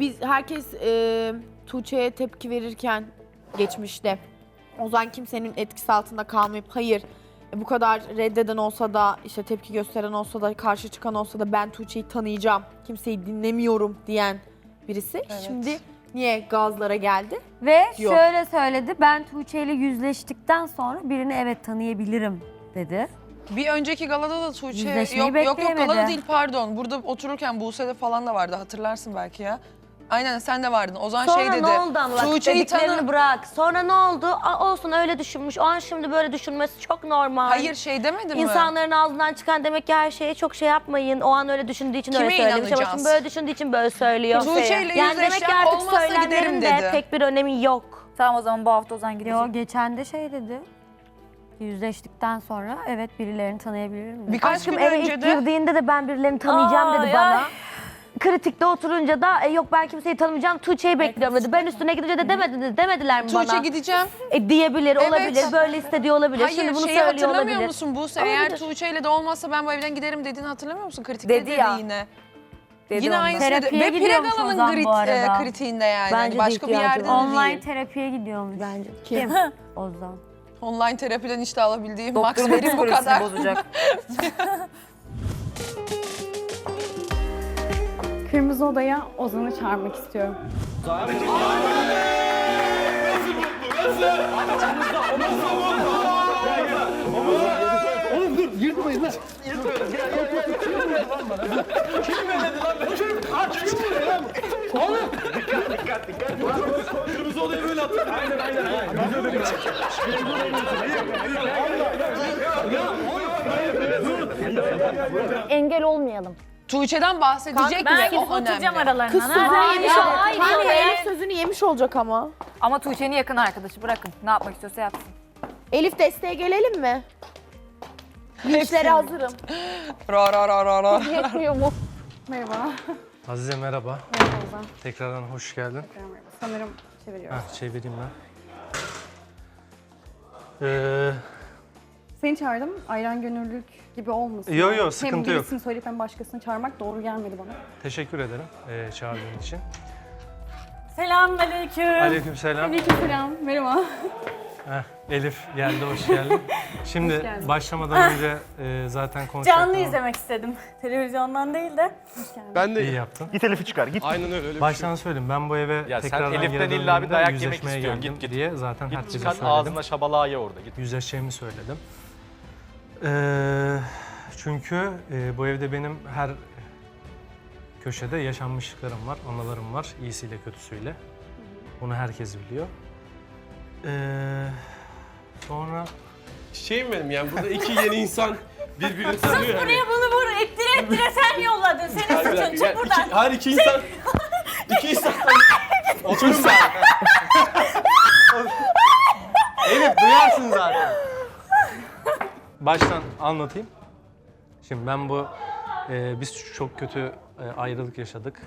biz herkes e, Tuğçe'ye tepki verirken geçmişte Ozan kimsenin etkisi altında kalmayıp hayır e, bu kadar reddeden olsa da işte tepki gösteren olsa da karşı çıkan olsa da ben Tuğçe'yi tanıyacağım kimseyi dinlemiyorum diyen birisi. Şimdi niye gazlara geldi? Ve Yok. şöyle söyledi. Ben Tuğçe ile yüzleştikten sonra birini evet tanıyabilirim dedi. Bir önceki galada da Tuğçe Yüzleşmeyi yok yok yok galada değil pardon. Burada otururken Buse'de falan da vardı hatırlarsın belki ya. Aynen sen de vardın. Ozan Sonra şey dedi. ne oldu ama bak Tuğçe'yi dediklerini tanı. bırak. Sonra ne oldu? Aa, olsun öyle düşünmüş. O an şimdi böyle düşünmesi çok normal. Hayır şey demedi mi? İnsanların ağzından çıkan demek ki her şeye çok şey yapmayın. O an öyle düşündüğü için Kime öyle söylemiş. Ama inanacağız? şimdi böyle düşündüğü için böyle söylüyor. Tuğçe ile yani demek ki yüzleşeceğim artık olmazsa giderim söylemlerin de dedi. pek bir önemi yok. Tamam o zaman bu hafta Ozan gidecek. Yo geçen de şey dedi. Yüzleştikten sonra evet birilerini tanıyabilirim dedi. Birkaç Aşkım gün eve önce ilk de girdiğinde de ben birilerini tanıyacağım dedi Ay, bana. Kritikte oturunca da e, yok ben kimseyi tanımayacağım Tuğçe'yi bekliyorum dedi. Ben üstüne gidince de demedi, demediler mi Tuğçe bana? gideceğim. E, diyebilir, Evet. olabilir, böyle istediği olabilir. Hayır Şimdi bunu şeyi söylüyor hatırlamıyor olabilir. musun Buse? Olabilir. Eğer Tuğçe ile de olmazsa ben bu evden giderim dediğini hatırlamıyor musun? Kritikte Dedi dedi, ya. yine. Dedi yine dedi. Terapiye Ve gidiyormuş Piregala'nın Ozan bu grit, e, arada. kritiğinde yani. Bence Hani de başka bir ihtiyacı yerde de var. Online değil. terapiye gidiyormuş. Bence. Kim? Ozan. Online terapiden işte alabildiğim max verim bu kadar. bozacak. Kırmızı Oda'ya Ozan'ı çağırmak istiyorum. engel olmayalım. Tuğçe'den bahsedecek mi? Ben gidip O önemli. oturacağım aralarına. Kız sözünü yemiş olacak. hayır, Hani. Elif sözünü yemiş olacak ama. Ama Tuğçe'nin yakın arkadaşı bırakın. Ne yapmak istiyorsa yapsın. Elif desteğe gelelim mi? Linçlere hazırım. Ra ra ra ra ra. Yetmiyor mu? Merhaba. Azize merhaba. Merhaba. Tekrardan hoş geldin. Merhaba. Sanırım çeviriyoruz. Heh, çevireyim ben. Ee, Seni çağırdım. Ayran gönüllülük gibi olmasın. Yo, yo, Hem sıkıntı yok. birisini söyleyip hem başkasını çağırmak doğru gelmedi bana. teşekkür ederim ee, çağırdığın için. Selamünaleyküm. Aleykümselam. Aleykümselam. Merhaba. Heh, Elif geldi, hoş geldin. Şimdi geldin. başlamadan önce e, zaten konuşacaktım Canlı ama izlemek istedim. Televizyondan değil de. Ben de İyi yaptın. git Elif'i çıkar git. Aynen öyle öyle şey. Baştan söyleyeyim ben bu eve Ya sen tekrardan Elif'ten geri illa bir dayak yemek istiyorsun. Git, git. diye zaten Git herkese söyledim. ağzına şabalağı ye orada git. yüzleşeceğimi söyledim. Ee, çünkü e, bu evde benim her köşede yaşanmışlıklarım var, anılarım var, iyisiyle kötüsüyle. Bunu herkes biliyor. Ee, sonra Şeyim benim yani burada iki yeni insan birbirini tanıyor yani. Bunu bunu ettire ettire sen yolladın. Senin Hayır, bir suçun. dakika, Çık buradan. İki, hayır iki insan. iki insan. Oturun ben. Elif duyarsın zaten. Baştan anlatayım. Şimdi ben bu e, biz çok kötü e, ayrılık yaşadık.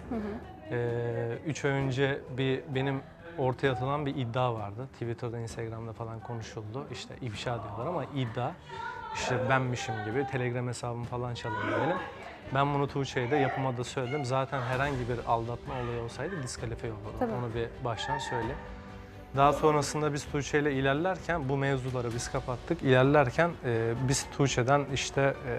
E, üç ay önce bir benim ortaya atılan bir iddia vardı. Twitter'da, Instagram'da falan konuşuldu. İşte ifşa diyorlar ama iddia. İşte benmişim gibi Telegram hesabım falan çalındı benim. Ben bunu Tuğçe'ye de yapıma da söyledim. Zaten herhangi bir aldatma olayı olsaydı diskalifiye olurdu. Tabii. Onu bir baştan söyle. Daha sonrasında biz Tuğçe ile ilerlerken bu mevzuları biz kapattık. İlerlerken e, biz Tuğçe'den işte e,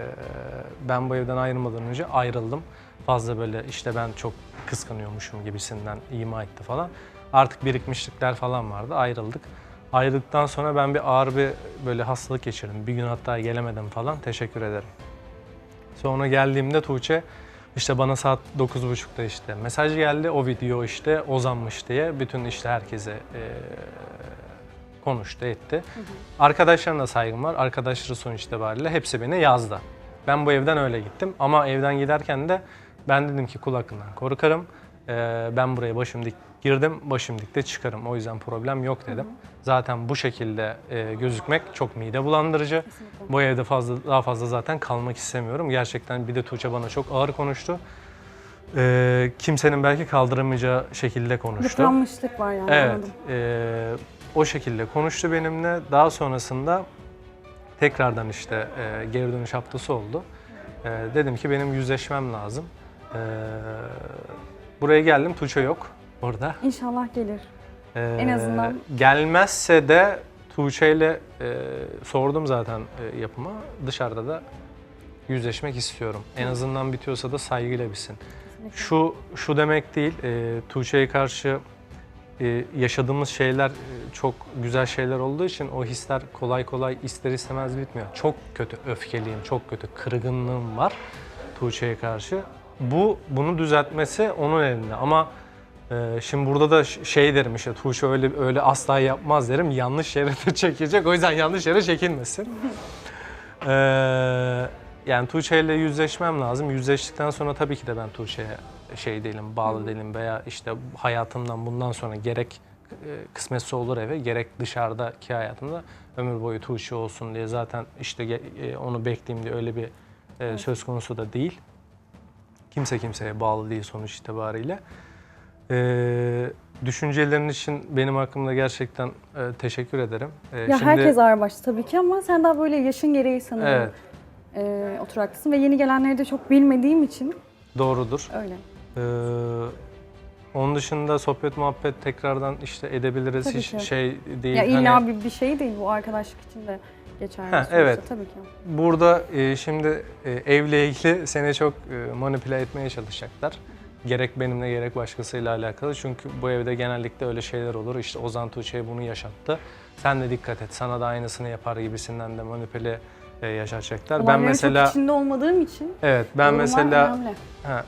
ben bu evden ayrılmadan önce ayrıldım. Fazla böyle işte ben çok kıskanıyormuşum gibisinden ima etti falan. Artık birikmişlikler falan vardı ayrıldık. Ayrıldıktan sonra ben bir ağır bir böyle hastalık geçirdim. Bir gün hatta gelemedim falan. Teşekkür ederim. Sonra geldiğimde Tuğçe işte bana saat 9.30'da işte mesaj geldi. O video işte Ozanmış diye bütün işte herkese e, konuştu etti. Arkadaşlarına saygım var. Arkadaşları sonuç itibariyle hepsi beni yazdı. Ben bu evden öyle gittim ama evden giderken de ben dedim ki kul hakkından korkarım. E, ben buraya başım dik girdim, başım dik de çıkarım. O yüzden problem yok dedim. Zaten bu şekilde e, gözükmek çok mide bulandırıcı. Bu evde fazla daha fazla zaten kalmak istemiyorum. Gerçekten bir de Tuğçe bana çok ağır konuştu. E, kimsenin belki kaldıramayacağı şekilde konuştu. Yıpranmışlık var yani Evet, e, o şekilde konuştu benimle. Daha sonrasında tekrardan işte e, geri dönüş haftası oldu. E, dedim ki benim yüzleşmem lazım. E, buraya geldim. Tuğçe yok orada. İnşallah gelir. Ee, En azından- Gelmezse de Tuğçe ile e, sordum zaten e, yapıma. Dışarıda da yüzleşmek istiyorum. En azından bitiyorsa da saygıyla bitsin. Şu şu demek değil. E, Tuğçe'ye karşı e, yaşadığımız şeyler e, çok güzel şeyler olduğu için o hisler kolay kolay ister istemez bitmiyor. Çok kötü öfkeliyim, çok kötü kırgınlığım var Tuğçe'ye karşı. Bu bunu düzeltmesi onun elinde ama e, şimdi burada da şey derim işte Tuğçe öyle öyle asla yapmaz derim. Yanlış yere de çekecek. O yüzden yanlış yere çekilmesin. Ee, yani Tuğçe ile yüzleşmem lazım. Yüzleştikten sonra tabii ki de ben Tuğçe'ye şey değilim, bağlı değilim veya işte hayatımdan bundan sonra gerek e, kısmetse olur eve gerek dışarıdaki hayatımda ömür boyu Tuğçe olsun diye zaten işte e, onu bekleyeyim diye öyle bir e, söz konusu da değil. Kimse kimseye bağlı değil sonuç itibariyle. Ee, düşüncelerin için benim hakkımda gerçekten e, teşekkür ederim. Ee, Ya herkes ağırbaşlı tabii ki ama sen daha böyle yaşın gereği sanırım Evet, e, oturaklısın ve yeni gelenleri de çok bilmediğim için doğrudur. öyle. Ee, onun dışında sohbet muhabbet tekrardan işte edebiliriz. Tabii Hiç ki. şey değil. Ya illa hani bir, bir şey değil bu arkadaşlık için de geçerli. Ha, evet. Tabii ki. burada e, şimdi e, evle ilgili seni çok e, manipüle etmeye çalışacaklar. Gerek benimle gerek başkasıyla alakalı. Çünkü bu evde genellikle öyle şeyler olur. İşte Ozan Tuğçe'ye bunu yaşattı. Sen de dikkat et. Sana da aynısını yapar gibisinden de manipüle e, yaşatacaklar. ben Olayların mesela çok içinde olmadığım için evet ben mesela önemli. Ha,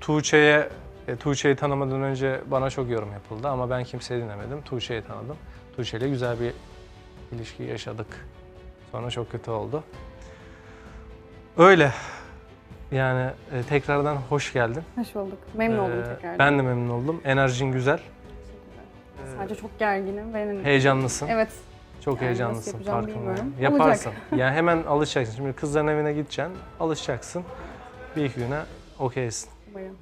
Tuğçe'ye e, Tuğçe'yi tanımadan önce bana çok yorum yapıldı ama ben kimseyi dinlemedim. Tuğçe'yi tanıdım. Tuğçe ile güzel bir ilişki yaşadık. Sonra çok kötü oldu. Öyle. Yani e, tekrardan hoş geldin. Hoş bulduk. Memnun oldum Ee, tekrar. Ben de memnun oldum. Enerjin güzel. Sadece çok gerginim. Benim... Heyecanlısın. Evet. Çok Yani heyecanlısın. nasıl yapacağım farkındayım. bilmiyorum. Yaparsın. yani hemen alışacaksın. Şimdi kızların evine gideceksin. Alışacaksın. Bir iki güne okeysin. Umarım.